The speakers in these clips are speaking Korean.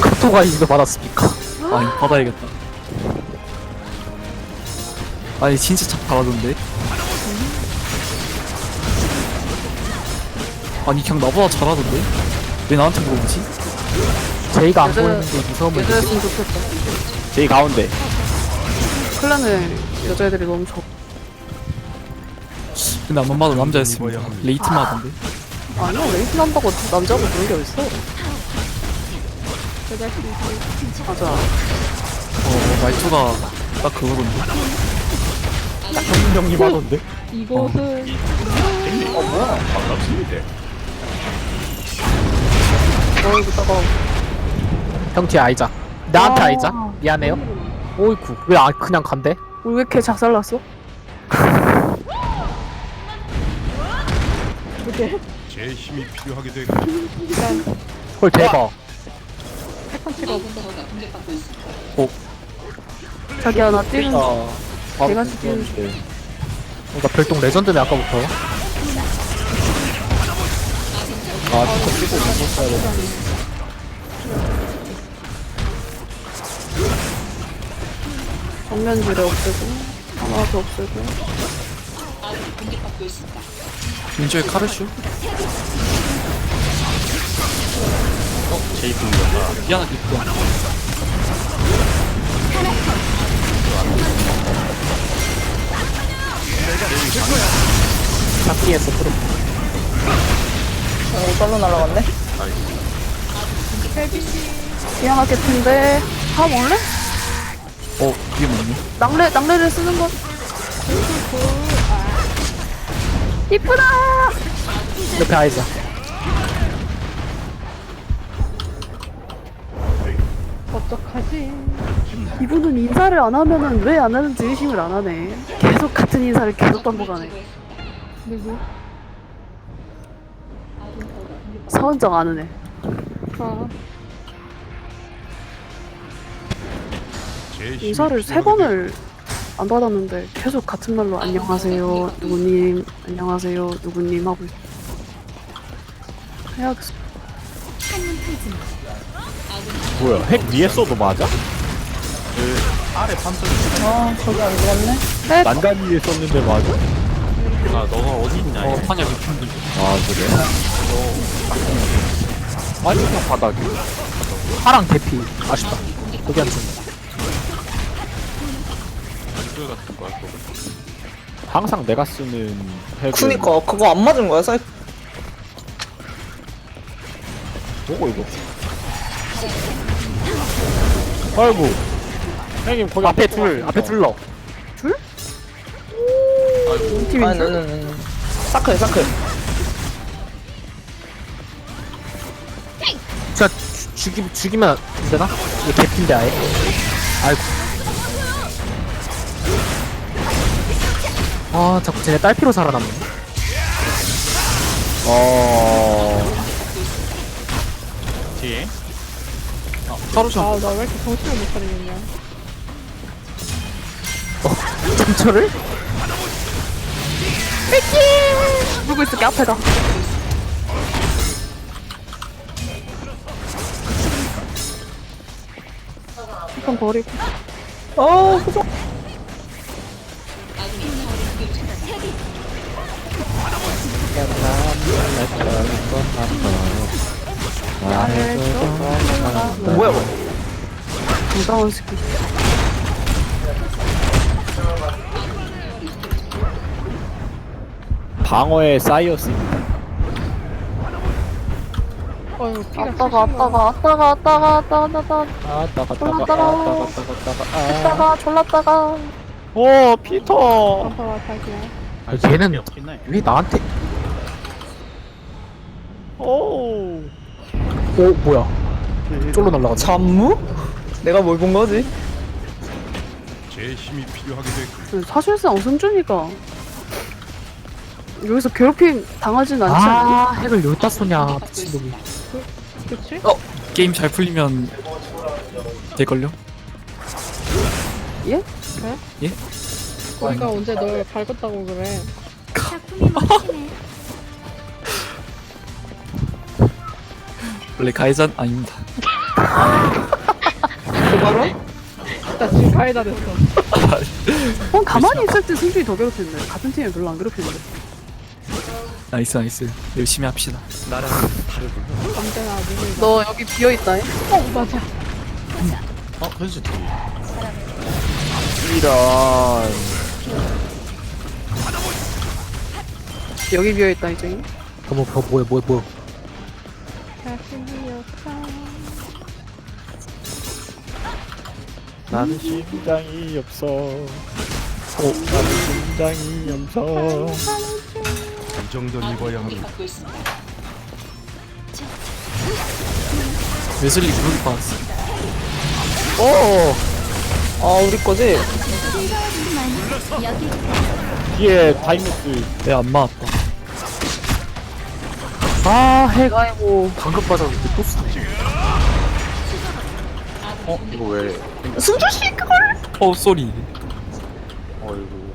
카토가 이거 받았습니까? 아니 받아야겠다 아니 진짜 참 잘하던데 아니 그냥 나보다 잘하던데 왜 나한테 물어보지? 제이가 안 여자- 보이는데 무서움을 느끼 여자였으면 좋겠다. 제이 가운데 클랜에 여자애들이 너무 좋. 근데 안 엄마도 남자였습니다 레이트만 하던데 아니야 레이튼 한다고 남자고 그런 게 어딨어? 맞아. 어 말투가 딱 그거던데 형님 형님 하던데 이곳은 어 이거 따가. 형 뒤에 아이자 나한테 아. 아이자 미안해요 오이쿠 왜 아, 그냥 간대? 우리 왜 이렇게 작살났어? 제 힘이 필요하게 되헐 대박 자기야 나 뛰는 아 내가 지금 그러니까 별똥 레전드네 아까부터. 아 진짜 뛰고 있었어야 돼 정면지를 없애고 하나도 없애고. 민주의 카르슈? 어? 제이 분이었다 미안하게 그거 잡기에서 프로 빨로 날라갔네. 미안하게 텐데 다 먹을래? 어 이게 뭐니? 낙뢰 낙뢰를 쓰는 건 이쁘다. 옆에 아이자 어떡하지? 이분은 인사를 안 하면은 왜 안 하는지 의심을 안 하네. 계속 같은 인사를 계속 반복하네. 누구? 서은정 아는 애. 아, 인사를 세 번을 안 받았는데 계속 같은 말로 안녕하세요 누구님 안녕하세요 누구님 하고 있어. 해야겠어. 뭐야? 핵 위에 써도 맞아? 아래 판정 네. 난간 위에 썼는데 맞아? 아 너가 어디 있냐? 어. 판야 미친들 아 그래? 아니 그냥 바닥에. 파랑 대피. 아쉽다. 여기 안 좋네. 같은 거야 그거? 항상 내가 쓰는 핵은 그니까 그거 안 맞은 거야 사이 뭐고 이거 아이고. 형님 거기 앞에 둘 앞에 둘러. 팀인 아니 줄? 너는 사클 사클. 진짜 주, 죽이, 죽이면 안 되나? 이게 개핀데 아예. 아이고. 아 자꾸 쟤네 딸피로 살아남네. 어... 뒤에 아 카르슈 아, 나 왜 이렇게 정신을 못 차리겠냐? 점철을? 누구 있을게 앞에다. 이건 버리고. 어그 거 뭐야 뭐 당당한 새끼. 방어의 사이어스입니다 어휴, 피가 아빠가 아빠가 아빠가 아빠가 아빠가 아빠가 아 따가 따가 올라따라. 아 따가 따가 따가 아. 아빠가 졸랐다가 오 피터 아빠가 자기야. 아, 얘는 왜 나한테 오 오 뭐야 쫄로 날라갔네 잠무? 내가 뭘 본 거지? 제 힘이 필요하게 되 사실상 오승준이가 여기서 괴롭힘 당하진 않지 않니? 아 핵을 여기다 쏘냐 미친놈이 그치? 게임 잘 풀리면 될걸요? 예? 우리가 언제 널 밟았다고 그래. 원래 가해자는 아닙니다. 나 지금 가해자 됐어. 어, 가만히 있을 때 승준이 더 괴롭히는데. 같은 팀에 별로 안 괴롭히는데. 나이스 나이스 열심히 합시다. 언제나 누굴. 너 여기 비어있다, 해? 어, 맞아. 어 현수 뒤. 이런. 여기 비어있다, 이제. 어머 뭐 뭐야 뭐야 뭐야 나는 심장이 없어. 오, 나는 심장이 없어. 이 정도는 입어야 합니다. 웨슬리 그룹 받았어. 오! 아 우리 거지? 뒤에 다이무스. 내안 맞았다. 아 핵. 아이고. 방금 빠졌는데 또 쓰네 어 이거 왜? 승준씨, 그걸! 어 쏘리. 어이구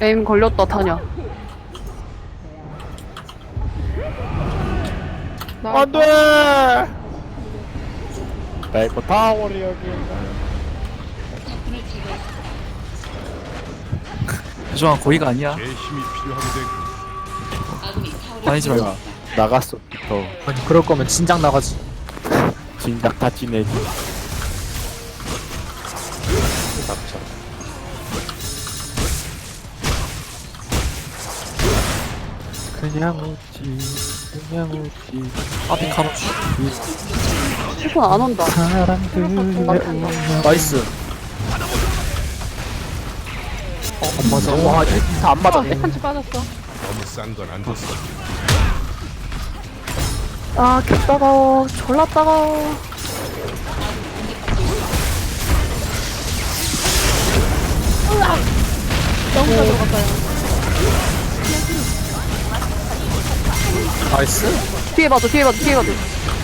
에임 걸렸다, 타냐. 나 안 돼! 내거 타워리 여기. 유정아 거기가 아니야. 힘이 필요하게 다니지 말고. 야, 나갔어, 더. 아니 그럴 거면 진작 나가지 진작 다 찌내지. 그냥 웃지, 그냥 웃지. 앞에 카로치. 실컷 안 온다. 사람들의 나이스 어안 맞아 와다안 맞았네 한치 빠졌어. 너무 싼 건 안 줬어. 아, 개 따가워. 졸라 따가워. 너무 잘 들어갔어요. 나이스 피해 봐줘, 피해 봐줘, 피해 봐줘.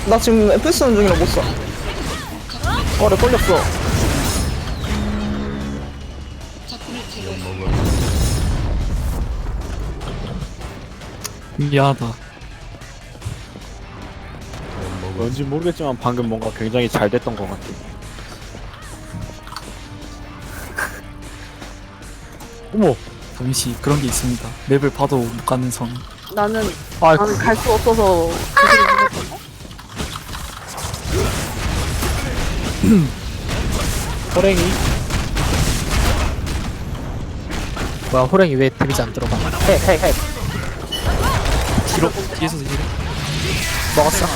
나 지금 FPS 하는 중이라 못 써. 어래 걸렸어. 미안하다. 뭔지 모르겠지만 방금 뭔가 굉장히 잘 됐던 것 같아. 어머, 잠시 그런 게 있습니다. 맵을 봐도 못 가는 성. 나는, 아이고 나는 갈 수 없어서. 호랭이. 뭐야 호랭이 왜 데미지 안 들어가 핵핵핵 뒤로 뒤에서 뒤로. 먹었어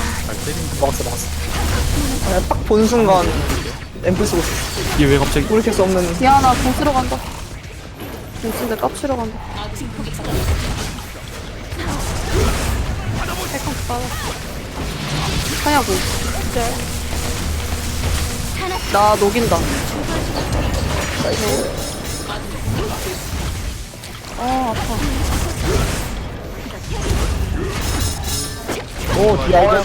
먹었어 먹었어 그냥 딱본 순간 앰플 쓰고 있어. 이게 왜 갑자기? 돌이킬 수 없는 공 쓰러 간다. 공 쓰는데 깝치러 간다. 빠졌어. 하냐고. 나 녹인다. 아, 아파. 오, 디아이가.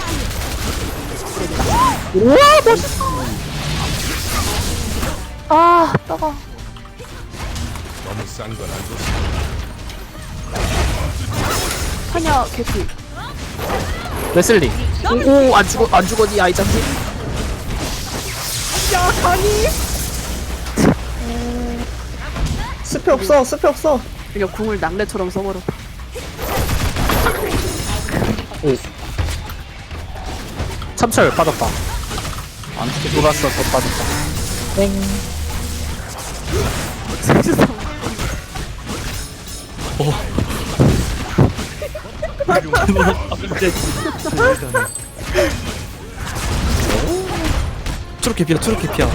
아, 따가. 너무 싼건안 줬어. 하냐, 개피. 웨슬리 오 안 죽어 안 죽어니 아이장님 스페 없어, 스페 없어. 그냥 궁을 낙뢰처럼 써버려. 참철 빠졌다. 안 죽게 돌았어 더 빠졌다. 땡 트로케 피야 트로케 피야.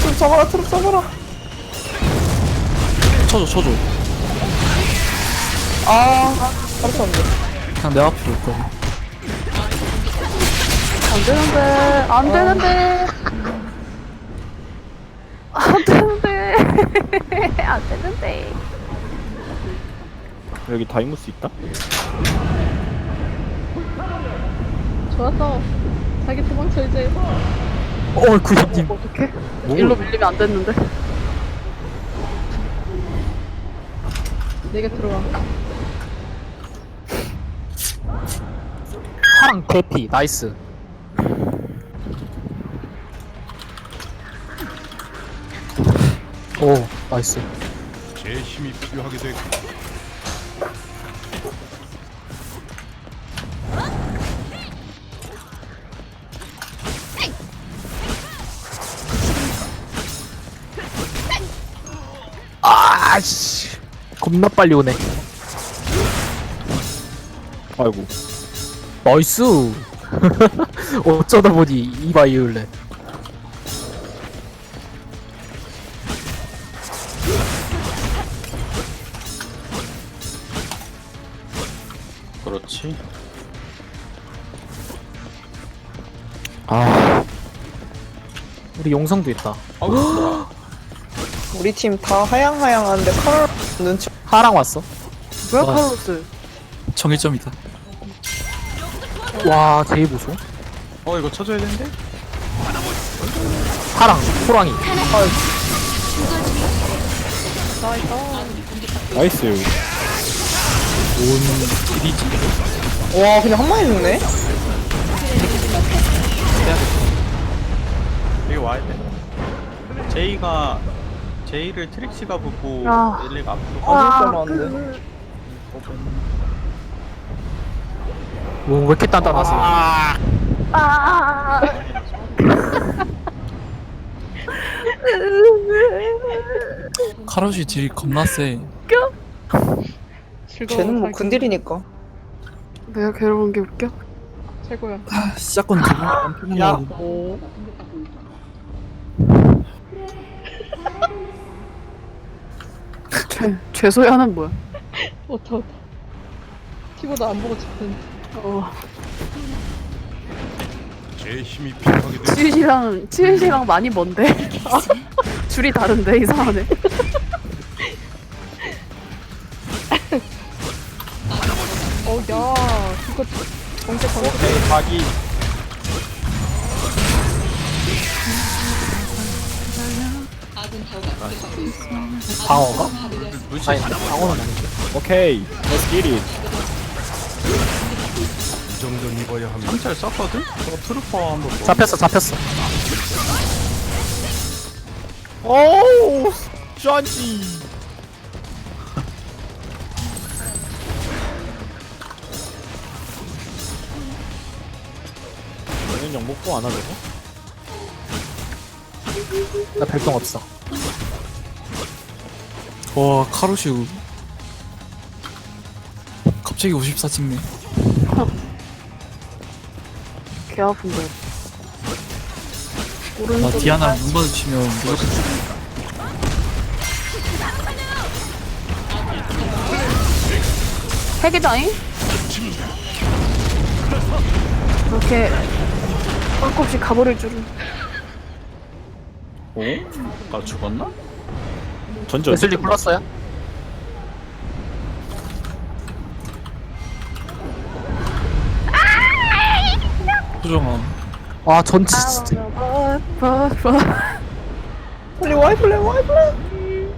트럭 잡아라, 트럭 잡아라. 쳐줘 쳐줘. 아, 알았어, 안 돼. 그냥 내 앞으로 올 거야. 안 되는데, 안 되는데. 안 되는데. 안 되는데. 여기 다이무스 있다? 좋았어. 자기 도망쳐 이제. 어 구형님 어떡해? 일로 밀리면 안 됐는데. 내게 들어와. 파랑 대피 나이스 오 나이스 제 힘이 필요하게 되고 겁나 빨리 오네. 아이고. 나이스. 어쩌다 보니 이바이올렛. 그렇지. 아. 우리 용성도 있다. 아우. 우리 팀 다 하양하양한데 카롤 눈치 하랑 왔어 뭐야 와. 카로스 정일점이다. 와 제일 보소 어 이거 쳐줘야 되는데? 하랑 호랑이 나이스 와 그냥 한 마리 죽네? 여기 와야 돼. 제이가 제이를 트릭시가 보고 아. 엘리가 앞으로 아 진짜 많은데 오왜 이렇게 단단하세요 카롯이 딜 겁나 세. 즐거운 쟤는 뭐 사기. 근딜이니까 내가 괴로운 게 웃겨? 최고야. 아, 시작권 딜 엄청 야. 죄 죄소야는 뭐야? 어터 어터. 티보다 안 보고 싶은. 어제 힘이 필요하게 되고 찌릿이랑 찌릿이랑 많이 먼데 줄이 다른데 이상하네 어야 이거 정체 정체. 오케이 자기 방어가? 아니 방어는 아니지 오케이 Let's get it 이 정도는 입어야 합니다. 삼철 썼거든? 저거 트루퍼 한번 뭐. 잡혔어 잡혔어 오우 쩐지 얘는 영목도 안 하죠? 나 별똥 없어 와 카롯이 갑자기 54 찍네. 개 아픈데 나 오른쪽 디아나 눈 마주치면 무조건 핵이다잉? 그렇게 꼴없이 가버릴 줄은 어? 나 죽었나? 전지 웨슬리 불렀어요? 소정아. 아 전치 진짜. 빨리 와이 플레 와이 플레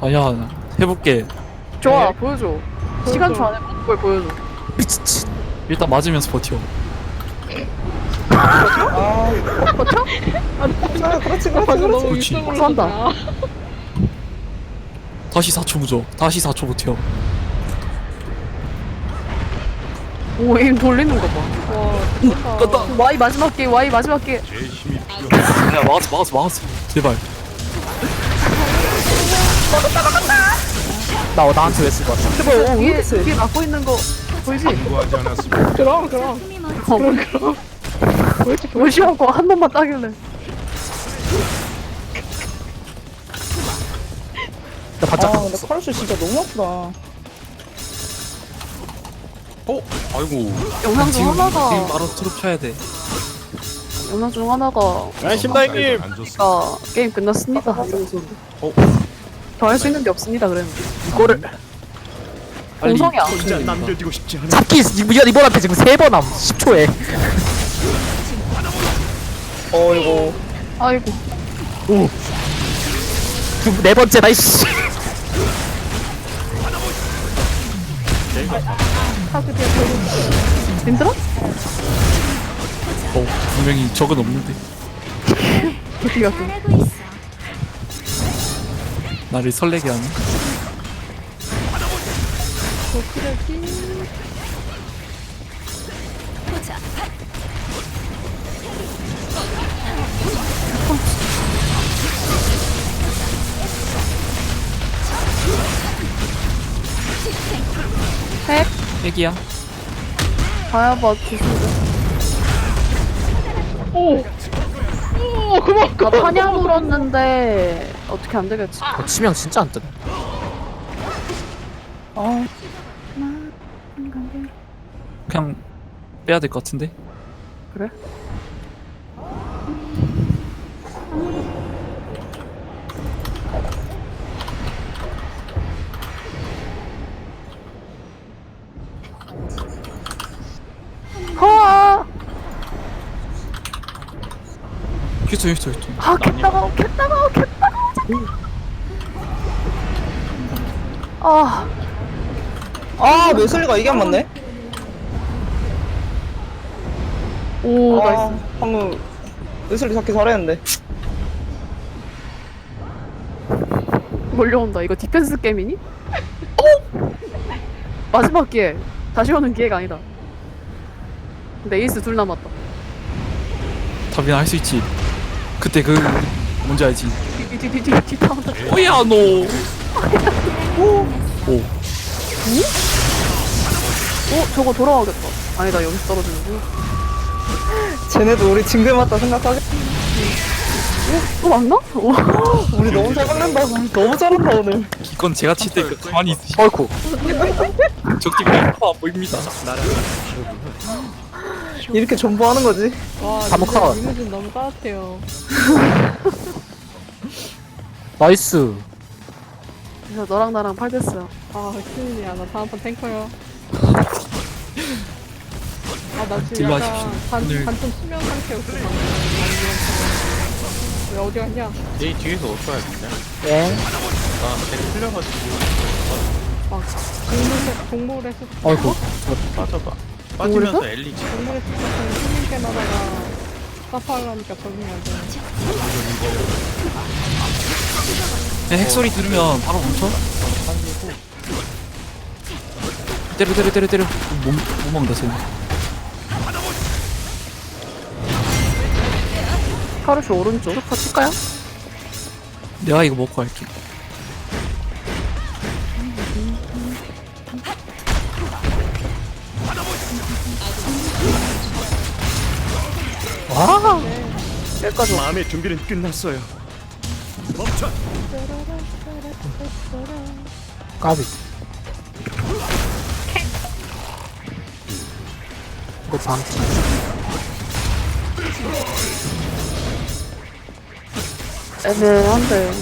아야 해볼게. 좋아 보여줘. 시간 초 안에 모든 걸 보여줘. 미친 일단 맞으면서 버텨. 버텨? 아 그렇지 그렇지 방금 그렇지. 너무 그렇지. 일성으로 산다. 다시 4초 무죠. 다시 4초 버텨. 오 에임 돌리는 거 봐 와 껐다. Y 마지막 게 Y 마지막 게 야 막았어 막았어 막았어. 제발. 나 나한테 웨슬리 왔다 제발 오 뒤에 뒤에 막고 있는 거 보이지? 구하지 않았습니다. 그럼 그럼. 어, 무시하고 한 번만 따길래 바짝 아 근데 카롤 진짜 너무 아프다. 어? 아이고. 영상 중 지금 하나가. 바로 트롭 쳐야 돼. 영상 중 하나가. 야 좋습니다. 아 게임 끝났습니다. 이러면서 어? 더할 수 있는 게 없습니다 그랬는데. 이거를 공성이야. 남겨지고 싶지 않아. 잡기 이번 이번한테 지금 세 번 함. 10초에. 어이구. 아이고. 두, 네 번째다 이씨 힘들어? 어 분명히 적은 없는데 어디 갔어? 나를 설레게 도끼레기. 핵? 핵이야 바야바 기술자. 오! 오, 그만, 나 그만. 사냥 물었는데 어떻게 안 되겠지? 어, 치명 진짜 안 뜨네. 아, 그냥 빼야 될 것 같은데 그래? 휴토 휴토 휴토 아, 겠다가, 겠다가, 겠다가. 아, 아 웨슬리가 이게 안 맞네 오, 아 나이스. 방금 웨슬리 잡기 잘했는데 몰려온다. 이거 디펜스 게임이니? 어? 마지막 기회. 다시 오는 기회가 아니다. 근데 에이스 둘 남았다. 답이나 할수 있지 그때 그 뭔지 알지 뒤뒤뒤뒤 타운다. 뭐야 너 오. 어? 저거 돌아가겠다. 아니다, 여기 서 떨어지는구 쟤네도 우리 징글 맞다 생각하겠 또 맞나? 오. 우리 너무 잘 박는다 너무 잘한다 오늘 이건 제가 칠 테니까 가만히 있으시 어이쿠. 적팀 랭커 안 보입니다 이렇게 존버하는 거지 와, 감옥 진짜. 이모진 너무 따뜻해요. 나이스. 그래서 너랑 나랑 8됐어요. 아, 큰일이야. 나 다음판 탱커요. 아, 나 지금 약간 하십시오. 반, 오늘- 반좀 수면 상태였어, 방금. 왜 어디 갔냐? 제이 뒤에서 올 거야 근데. 예. 나배 풀려가지고 막, 동물에, 동물에서, 어이쿠. 빠져봐. 빠지면서 엘리 지 동물에서 시작하는 힘있게 나다가 사파하려니까 적응이 안 되네. 네, 핵소리 들으면 바로 멈춰 때려 때려 때려 때려 못, 못 먹는다 쟤는 카르시 오른쪽. 더 칠까요? 내가 이거 먹고 할게 와. 여기까지 와. 마음의 준비는 끝났어요. 멈춰. 까비. 이거 방치. 애매한데.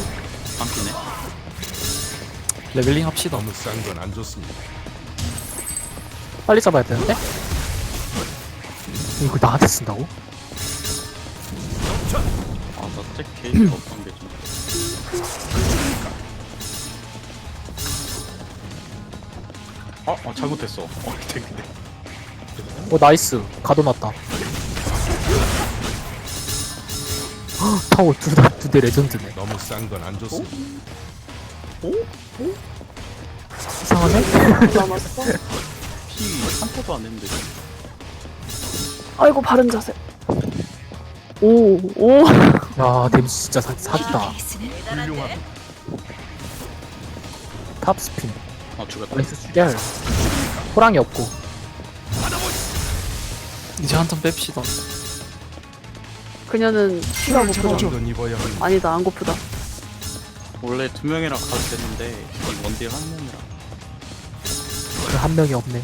바뀌네. 레벨링 합시다 너무 싼 건 안 좋습니다. 빨리 잡아야 되는데? 이거 나한테 쓴다고? 아나잭 게이지가 없던 게 좀. 어, 어 잘못했어. 어, 되게. 오 나이스. 가둬놨다. 헉, 타워 두대 레전드네. 너무 싼 건 안 좋습니다. 이상하네? 남았어. 피 한타도 안 했는데. 아이고, 바른 자세. 오, 오. 야 데미지 진짜 사, 사기다. 훌륭하다. 탑 스핀. 아 죽었다. 나이스 수결. 호랑이 없고. 이제 한 턴 뺍시다 그녀는 키가 고프다. 정도는 입어야 합니다. 아니다, 안 고프다. 원래 두 명이랑 가도 되는데 이 원딜 한 명이랑. 그한 명이 없네.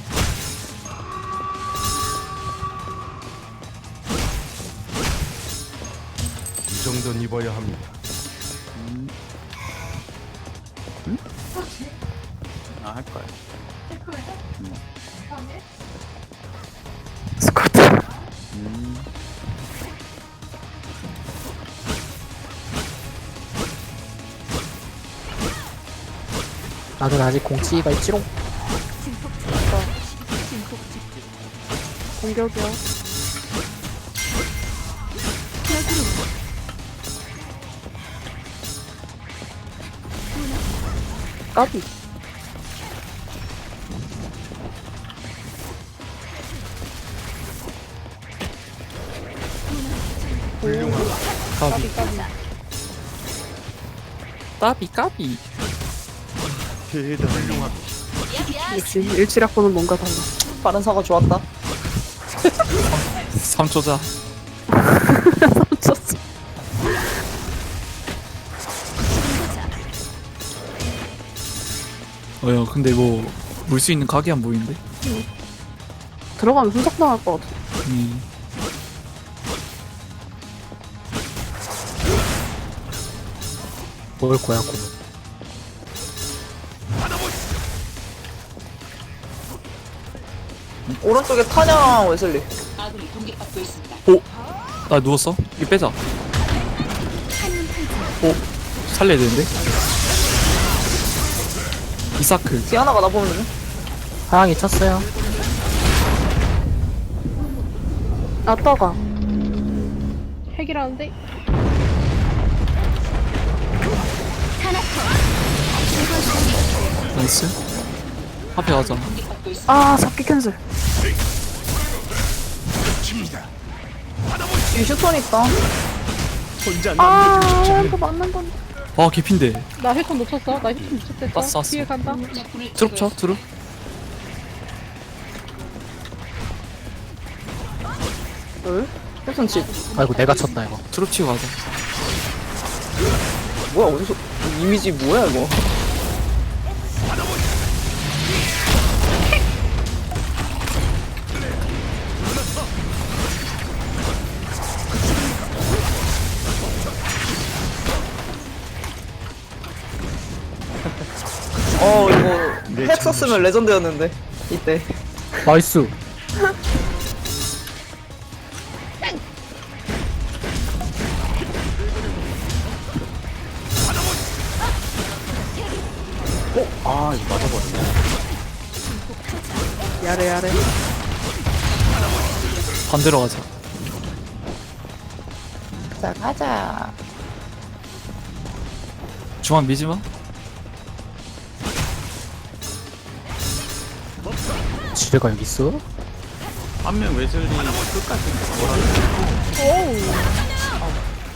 정도는 입어야 합니다. 아 할 거야. 스쿼트. 음. 나는 아직 공치가 있지롱. 공격이야. 까비. 까비 까비. 까비 까비 훌륭합니다. 역시 일치락보는 뭔가 달라. 빠른 사과 좋았다 3초자 근데 뭐 물 수 있는 각이 안 보이는데? 들어가면 hun삭당할 것 같아. 음. 먹을 거야 고 오른쪽에 타냥 웨슬리. 나 누웠어? 이거 빼자. 오 살려야 되는데 이사클. 디아나가 나 보면 되네 하양이 쳤어요. 아, 떠가. 핵이라는데? 나이스. 앞에 가자. 아, 잡기 캔슬. 뒤에 슈톤 있다. 아, 또 맞는 건데. 아 개핀데 나 힐톤 놓쳤어. 나 힐톤 놓쳤댔어. 땄어, 땄어. 뒤에 간다. 트룹 쳐 트룹 응? 슈톤 집 아이고 내가 쳤다 이거 트룹 치고 가자 뭐야 어디서 이미지 뭐야 이거 썼으면 레전드였는데 이때. 나이스. 어? 아 이거 맞아버렸네. 야래, 야래. 반대로 가자. 자 가자. 중앙 미지마 지뢰가 여기 있어? 한 명 웨슬리 끝까지 뭐라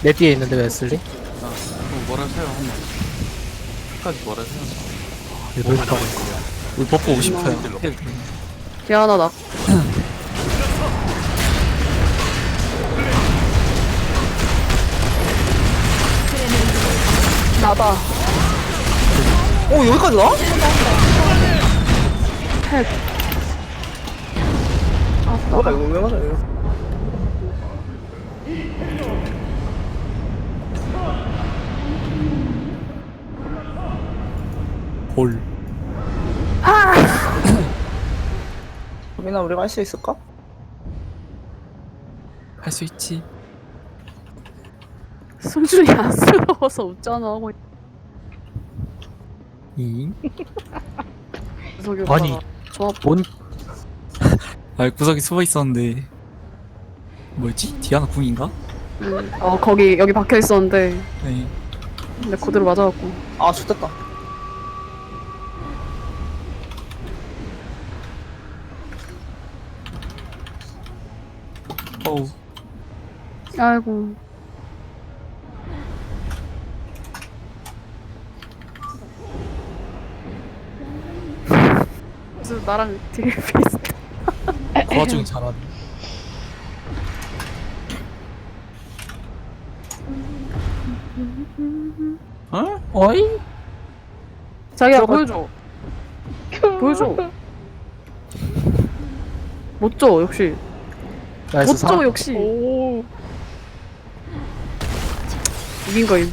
내 뒤에 있는데 웨슬리? 어, 뭐라 세요 한 명. 끝까지 뭐라 세요. 이거 여기 가고 우리 버프 50%야 디아나 나. 나다. 오 여기까지 나? 핵. 뭐야 이거 왜 맞아 이거 볼 민아 우리가 할 수 있을까? 할 수 있지 승준이 안쓰러워서 웃잖아. 하고 있- 이 구석이 아니. 뭔 아 구석에 숨어 있었는데. 뭐였지? 디아나 궁인가? 음, 어 거기 여기 박혀 있었는데. 네. 근데 그대로 맞아갖고. 아 좋겠다. 어우. 아이고. 그래서 나랑 되게 비슷해 그 와중에 잘하네. 어? 어이? 자기야 보여줘. 보여줘. 못줘 역시. 나이스 못줘 역시. 오. 이긴 거임